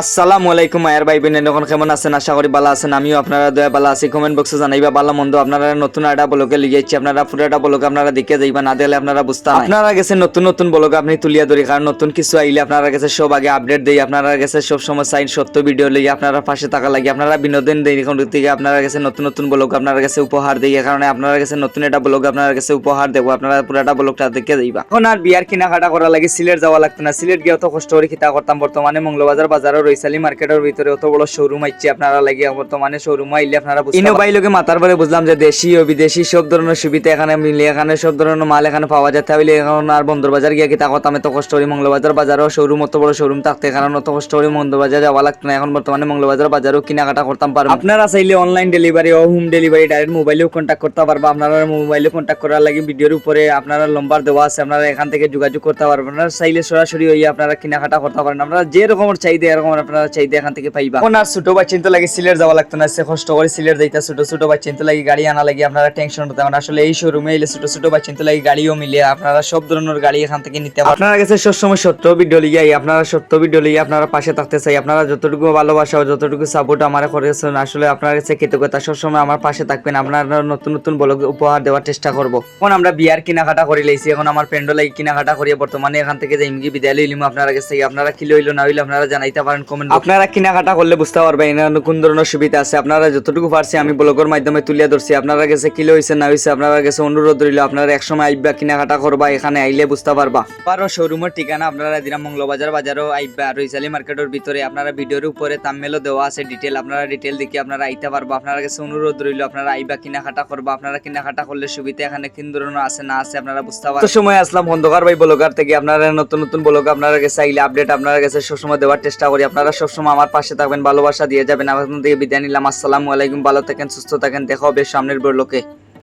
আসসালামু আলাইকুম আয়ার ভাই বোন এখন কেমন আছেন? আশা করি ভালো আছেন। আমিও আপনারা দয়া ভালো আছি। কমেন্ট বক্সে জানাইবা ভালো মন্দ। আপনারা নতুন একটা বলকে লিগেছি আপনারা পুরোটা বলকে আপনারা দেখে যাইবা। না দিলে আপনারা বুঝতে আপনারা গেছে নতুন নতুন বলকে আপনি তুলিয়া ধরি। কারণ নতুন কিছু আইলে আপনারা গেছে সব আগে আপডেট দেই। আপনারা গেছে সব সময় সাইন সত্য ভিডিও লই আপনারা পাশে থাকা লাগে। আপনারা বিনোদন দেই। এখন থেকে আপনারা গেছে নতুন নতুন ব্লগ আপনারা কাছে উপহার দেই। কারণে আপনারা কাছে নতুন একটা ব্লগ আপনারা কাছে উপহার দেবো। আপনারা পুরাটা ব্লগটা দেখে যাইবা। এখন আর বিয়ার কেনাকাটা করা লাগে। সিলেট যাওয়া লাগতো না। সিলেট গিয়ে অত কষ্ট করে খিতা করতাম। বর্তমানে মঙ্গলবাজার বাজারও রইসালি মার্কেটের ভিতরে অত বড় শোরুম আইছে আপনারা লাগে বর্তমানে শোরুম আইলে আপনারা ইনো বাই লোকে মাতার পরে বুঝলাম যে দেশি ও বিদেশি সব ধরনের সুবিধা এখানে মিলে এখানে সব ধরনের মাল এখানে পাওয়া যায়। তাহলে এখন আর বন্দর বাজার গিয়ে কিতা করতাম এত কষ্ট করে মঙ্গলবাজার বাজারও শোরুম অত বড় শোরুম থাকতে কারণ অত কষ্ট করে বন্দর বাজার যাওয়া লাগতো না। এখন বর্তমানে মঙ্গলবাজার বাজারও কেনাকাটা করতাম পারব আপনারা চাইলে অনলাইন ডেলিভারি ও হোম ডেলিভারি ডাইরেক্ট মোবাইলেও কন্ট্যাক্ট করতে পারবা। আপনারা মোবাইলে কন্ট্যাক্ট করার লাগে ভিডিওর উপরে আপনারা লম্বার দেওয়া আছে আপনারা এখান থেকে যোগাযোগ করতে পারবেন। আপনারা চাইলে সরাসরি হইয়া আপনারা কেনাকাটা করতে পারেন। আপনারা যে রকমের চাইদে এরকম আপনারা চাইদে এখান থেকে পাইবা। আর ছোট বাচ্চা তো লাগে সিলেট যাওয়া লাগতো না সে কষ্ট করে সিলেট যাইতা ছোট ছোট বাচ্চা তো লাগে গাড়ি আনা লাগে আপনারা টেনশন হতে পারেন আসলে এই শোরুমে এলে ছোট ছোট বাচ্চা তো লাগে গাড়িও মিলে আপনারা সব ধরনের গাড়ি এখান থেকে নিতে পারেন আপনারা কাছে সবসময় সত্য ভিডিও লিগে আপনারা সত্য ভিডিও লিগে আপনারা পাশে থাকতে চাই আপনারা যতটুকু ভালোবাসা ও যতটুকু সাপোর্ট আমার করেছেন আসলে আপনার কাছে কৃতজ্ঞতা সবসময় আমার পাশে থাকবেন আপনারা নতুন নতুন ব্লগ উপহার দেওয়ার চেষ্টা করব। এখন আমরা বিয়ার কেনাকাটা করে লাইছি এখন আমার ফ্রেন্ড লাগি কেনাকাটা করিয়া বর্তমানে এখান থেকে যাই ইমগি বিদায় লইলিম আপনারা কাছে আপনারা কি লইলো না হইল আপনারা জানাইতে পারেন কমেন্ট আপনারা কেনাকাটা করলে বুঝতে পারবেন এখানে কোন ধরনের সুবিধা আছে। আপনারা যতটুকু পারছি আমি ব্লগের মাধ্যমে তুলিয়া ধরছি। আপনারা কাছে কি হইছে না হইছে আপনারা কাছে অনুরোধ রইল আপনারা একসময় আইবা কেনাকাটা করবা এখানে আইলে বুঝতে পারবা। আরও শোরুমের ঠিকানা আপনারা দিলাম মঙ্গলবাজার বাজারও আইবা রইসালি মার্কেটের ভিতরে আপনারা ভিডিওর উপরে তামমেলও দেওয়া আছে ডিটেল আপনারা ডিটেল দেখে আপনারা আইতে পারবা। আপনারা কাছে অনুরোধ রইল আপনারা আইবা কেনাকাটা করবা। আপনারা কেনাকাটা করলে সুবিধা এখানে কোন ধরনের আছে না আছে আপনারা বুঝতে পারবেন সময় আসলাম খন্দকার ভাই ব্লগার থেকে। আপনারা নতুন নতুন ব্লগ আপনারা কাছে আইলে আপডেট আপনারা কাছে সবসময় দেওয়ার চেষ্টা করি। আপনারা সবসময় আমার পাশে থাকবেন, ভালোবাসা দিয়ে যাবেন। থেকে বিদায় নিলাম। আসসালামু আলাইকুম, ভালো থাকেন, সুস্থ থাকেন, দেখা হবে সামনের ব্লকে